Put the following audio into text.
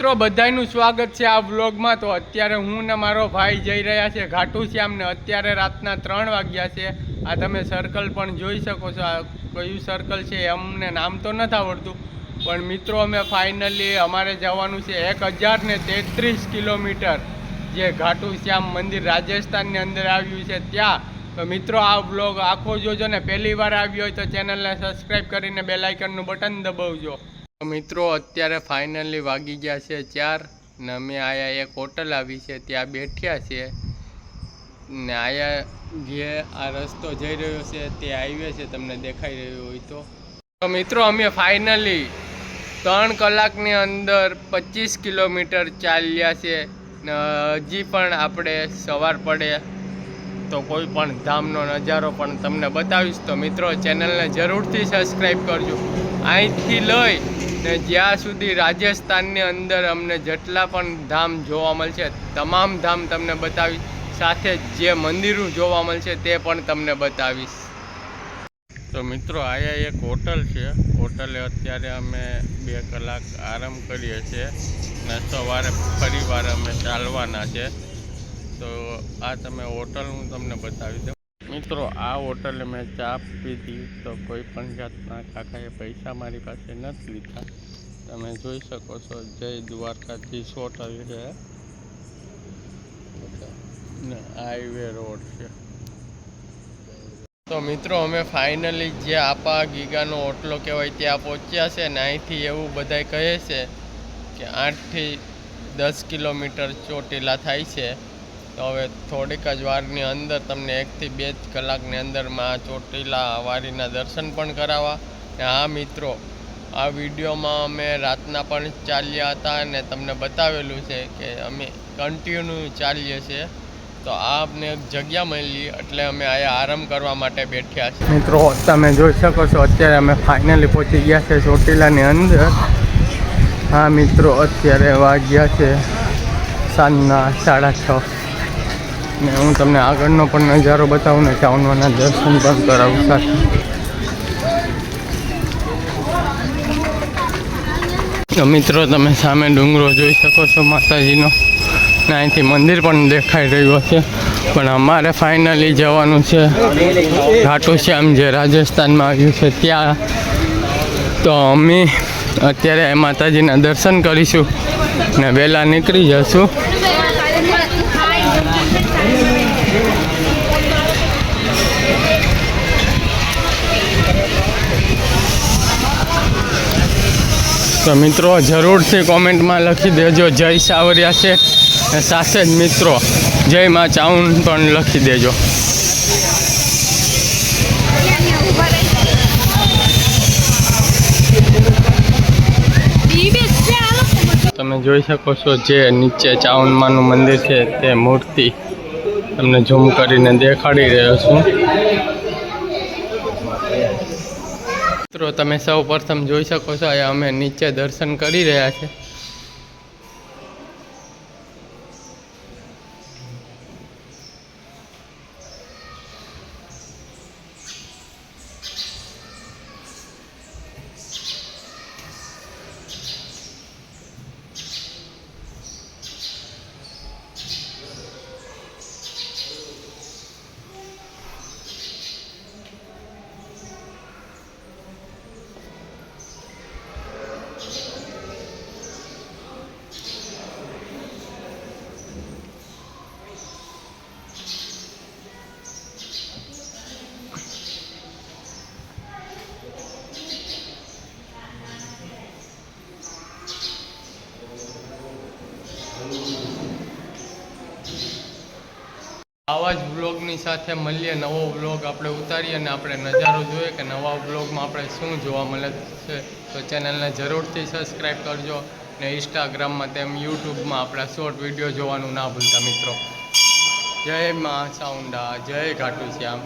મિત્રો બધાનું સ્વાગત છે આ વ્લોગમાં. તો અત્યારે હું ને મારો ભાઈ જઈ રહ્યા છે ઘાટુ શ્યામ ને અત્યારે રાતના ત્રણ વાગ્યા છે. આ તમે સર્કલ પણ જોઈ શકો છો. આ કયું સર્કલ છે અમને નામ તો નથી આવડતું. પણ મિત્રો, અમે ફાઇનલી અમારે જવાનું છે એક હજાર ને તેત્રીસ કિલોમીટર. જે ઘાટુ શ્યામ મંદિર રાજસ્થાનની અંદર આવ્યું છે ત્યાં. તો મિત્રો, આ વ્લોગ આખો જોજો ને. પહેલી વાર આવ્યો હોય તો ચેનલને સબસ્ક્રાઈબ કરીને બેલાઇકનનું બટન દબાવજો. મિત્રો, અત્યારે ફાઇનલી વાગી ગયા છે ચાર ને અમે આયા એક હોટલ આવી છે, ત્યાં બેઠ્યા છે. ને આયા જે આ રસ્તો જઈ રહ્યો છે તે હાઈવે છે, તમને દેખાઈ રહ્યો હોય તો. મિત્રો, અમે ફાઇનલી ત્રણ કલાકની અંદર પચીસ કિલોમીટર ચાલ્યા છે ને હજી પણ આપણે સવાર પડે તો કોઈ પણ ધામનો નજારો પણ તમને બતાવીશ. તો મિત્રો, ચેનલને જરૂરથી સબસ્ક્રાઈબ કરજો. અહીંથી લઈ ને જ્યાં સુધી રાજસ્થાનની અંદર અમને જેટલા પણ ધામ જોવા મળશે, તમામ ધામ તમને બતાવીશ. સાથે જે મંદિરો જોવા મળશે તે પણ તમને બતાવીશ. તો મિત્રો આયા એક હોટલ છે. હોટલે અત્યારે અમે બે કલાક આરામ કરીએ છીએ ને સવારે ફરીવાર અમે ચાલવાના છે. તો આ તમે હોટલ હું તમને બતાવી દઉં. મિત્રો, આ હોટલે મેં ચા પીધી, તો કોઈ પણ જાતના કાકાએ પૈસા મારી પાસે નથી લીધા. તમે જોઈ શકો છો, જય દ્વારકાધીશ હોટલ છે. ને હાઈવે રોડ છે. તો મિત્રો, અમે ફાઇનલી જે આપા ગીગાનો ઓટલો કહેવાય ત્યાં પહોંચ્યા છે ને અહીંથી એવું બધાય કહે છે કે આઠથી દસ કિલોમીટર ચોટીલા થાય છે. તો હવે થોડીક જ વારની અંદર તમને એકથી બે જ કલાકની અંદરમાં ચોટીલા વારીના દર્શન પણ કરાવવા. ને હા, મિત્રો, આ વિડીયોમાં અમે રાતના પણ ચાલ્યા હતા અને તમને બતાવેલું છે કે અમે કન્ટિન્યુ ચાલીએ છીએ. તો આ અમને એક જગ્યા મળી, એટલે અમે અહીંયા આરામ કરવા માટે બેઠ્યા છીએ. મિત્રો, તમે જોઈ શકો છો, અત્યારે અમે ફાઇનલી પહોંચી ગયા છે ચોટીલાની અંદર. હા, મિત્રો, અત્યારે વાગ્યા છે સાંજના સાડા છ. ને હું તમને આગળનો પણ નજારો બતાવું ને ચાવનવાના દર્શન પણ કરાવું સર તો મિત્રો, તમે સામે ડુંગરો જોઈ શકો છો માતાજીનો. ને અહીંથી મંદિર પણ દેખાઈ રહ્યું છે પણ અમારે ફાઇનલી જવાનું છે. ઘાટુ શ્યામ જે રાજસ્થાનમાં આવ્યું છે ત્યાં. તો અમે અત્યારે માતાજીના દર્શન કરીશું ને વહેલા નીકળી જશું. તો મિત્રો, જરૂરથી કોમેન્ટમાં લખી દેજો. જય સાવરિયા છે અને સાથે જ મિત્રો, જય માં ચાઉન પણ લખી દેજો. તમે જોઈ શકો છો જે નીચે ચાઉનમાનું મંદિર છે, તે મૂર્તિ તમને ઝૂમ કરીને દેખાડી રહ્યો છું. મિત્રો તમે સૌ પ્રથમ જોઈ શકો છો અહીંયા અમે નીચે દર્શન કરી રહ્યા છે આવા જ બ્લોગની સાથે મળીએ, નવો બ્લોગ આપણે ઉતારીએ અને આપણે નજારો જોઈએ કે નવા બ્લોગમાં આપણે શું જોવા મળે છે. તો ચેનલને જરૂરથી સબસ્ક્રાઈબ કરજો ને ઇન્સ્ટાગ્રામમાં તેમ યુટ્યુબમાં આપણા શોર્ટ વીડિયો જોવાનું ના ભૂલતા મિત્રો. જય મા ચાઉંડા જય ઘાટુ શ્યામ